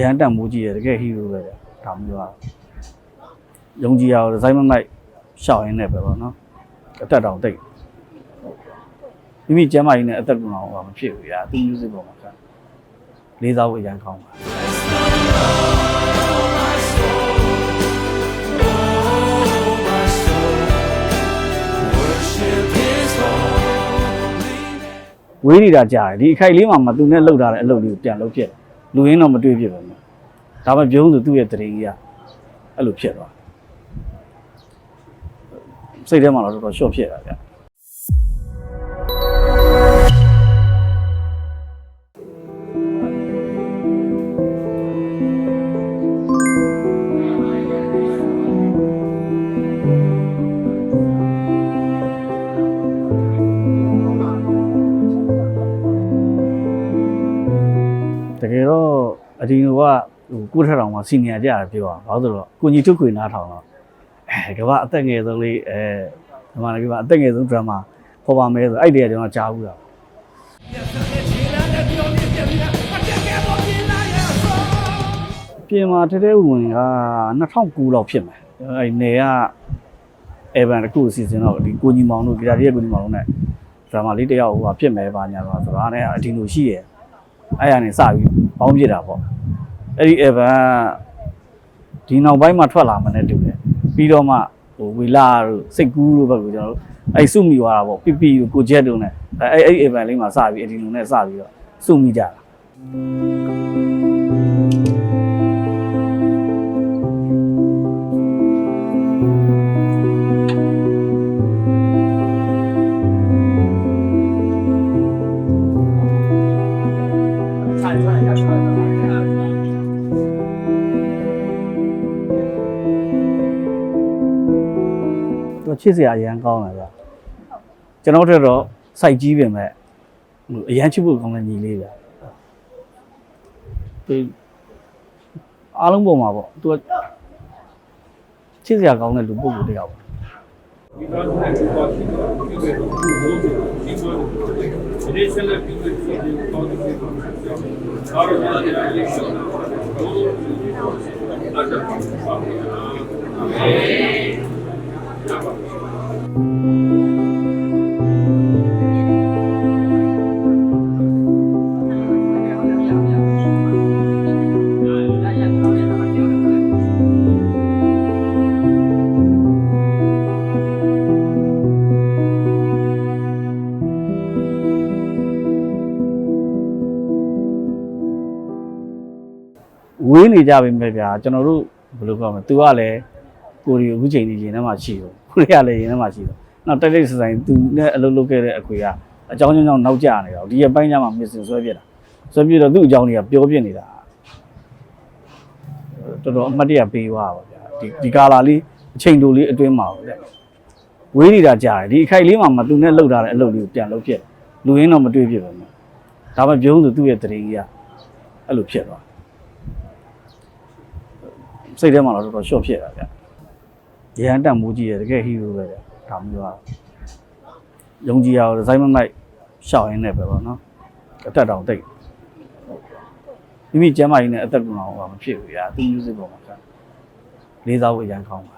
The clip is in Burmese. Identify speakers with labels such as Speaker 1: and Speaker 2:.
Speaker 1: ရဟန်းတက်မိုးကြီးရတကယ်ဟီးရိုးပဲဗျဒါမျိုးอ่ะယုံကြည်ရအောင်ဒီဇိုင်းမမိုက်ရှောက်ရင်းနဲ့ပဲပေါ့နော်အသက်တောင်တိတ်မိမိကျမ်းမာရေးနဲ့အသက်ကူအောင်ဘာမဖြစ်ဘူးဗျာသူ music ပေါ်မှာကလေးစားဖို့အရန်ကောင်းပါဝေးနေတာကြားတယ်ဒီအခိုက်လေးမှာမသူနဲ့လှုပ်ထားတဲ့အလုပ်လေးကိုပြန်လှုပ်ဖြစ်တယ် လူရင်းတော့မတွေ့ဖြစ်ပါဘူးဒါမှပြုံးသူသူ့ရဲ့တရင်ကြီးကအဲ့လိုဖြစ်သွားစိတ်ထဲမှာတော့တော်တော်ရှော့ဖြစ်တာဗျ တကယ်တော့အဒီနိုကဟိုကုထထောင်မှာစီနီယာကြရတယ်ပြောတာဘာလို့လဲဆိုတော့ကိုကြီးထုတ်ခွေနားထောင်တော့အဲကမ္ဘာအသက်ငယ်ဆုံးလေးအဲဒီမှာလည်းကမ္ဘာအသက်ငယ်ဆုံးဒရမာခေါ်ပါမယ်ဆိုအဲ့ဒီကကျွန်တော်ကြားဘူးတာပြင်မာတဲတဲဝင်က2009လောက်ဖြစ်မယ်အဲ့နေကအေဗန်တခုအစီအစဉ်တော့ဒီကိုကြီးမောင်တို့ဂီတာရီရဲ့ကိုကြီးမောင်တို့ ਨੇ ဒရမာလေးတစ်ယောက်ဟိုဟာဖြစ်မယ်ပါညာတော့ဆိုတော့အဲ့ဒါအဒီလိုရှိရဲ့ အဲ့ရနေစပြီးပေါင်းပြစ်တာပေါ့အဲ့ဒီ Evan ဒီနောက်ပိုင်းမှာထွက်လာမှလည်းတူတယ်ပြီးတော့မှဟိုဝီလာတို့စိတ်ကူးတို့ဘက်ကိုကျွန်တော်တို့အဲ့စုမိသွားတာပေါ့ပီပီတို့ကိုဂျက်တို့ ਨੇ အဲ့အဲ့ Evan လေးမှာစပြီးအဒီလိုနဲ့စပြီးတော့စုမိကြတာ သူချစ်စရာအရန်ကောင်းတယ်ဗျကျွန်တော်တို့တော့စိုက်ကြီးပင်မဲ့ဟိုအရန်ချစ်ဖို့ကောင်းတဲ့ညီလေးဗျသူအားလုံးပုံမှာပေါ့သူကချစ်စရာကောင်းတဲ့လူပုဂ္ဂိုလ်တစ်ယောက်ပါ
Speaker 2: We don't have to watch it. You will do it. Initially, people see the positive or the election. Amen.
Speaker 1: နေကြပြီမဲ့ဗျာကျွန်တော်တို့ဘယ်လိုပြောမလဲ तू ကလည်းကိုရီအခုချိန်ကြီးရင်ထဲမှာရှိတော့ကိုရီကလည်းရင်ထဲမှာရှိတော့နောက်တက်တက်စဆိုင် तू နဲ့အလုပ်လုပ်ခဲ့တဲ့အခွေကအကြောင်းကြောင့်ကြောင့်နောက်ကျနေတော့ဒီရပိုင်းကျမှမစ်စင်ဆွဲပြစ်တာဆွဲပြစ်တော့သူ့အကြောင်းတွေကပြောပြနေတာတော်တော်အမှတ်တရပေးသွားပါဗျာဒီဒီကာလာလေးအချိန်တိုလေးအတွင်းမှာပေါ့ဗျဝေးနေတာကြားတယ်ဒီအခိုက်လေးမှာမသူနဲ့လှုပ်ထားတဲ့အလုပ်လေးကိုပြန်လှုပ်ဖြစ်တယ်လူရင်းတော့မတွေ့ဖြစ်ပါဘူးဒါမှပြုံးသူသူ့ရဲ့တရင်ကြီးကအဲ့လိုဖြစ်သွား စိတ်ထဲမှာတော့တော်တော်ရှော့ဖြစ်တာဗျရဟန်းတက်မိုးကြီးရတကယ်ဟီးရိုးပဲဗျဒါမျိုးอ่ะယုံကြည်ရအောင်ဒီဇိုင်းမမိုက်ရှောက်ရင်းနဲ့ပဲပေါ့နော်အသက်တောင်တိတ်မိမိကျမ်းမာရေးနဲ့အသက်ကူအောင်ဘာမဖြစ်ဘူးဗျာသူ music ပေါ်မှာကလေးစားဖို့အရန်ကောင်းပါဒီလို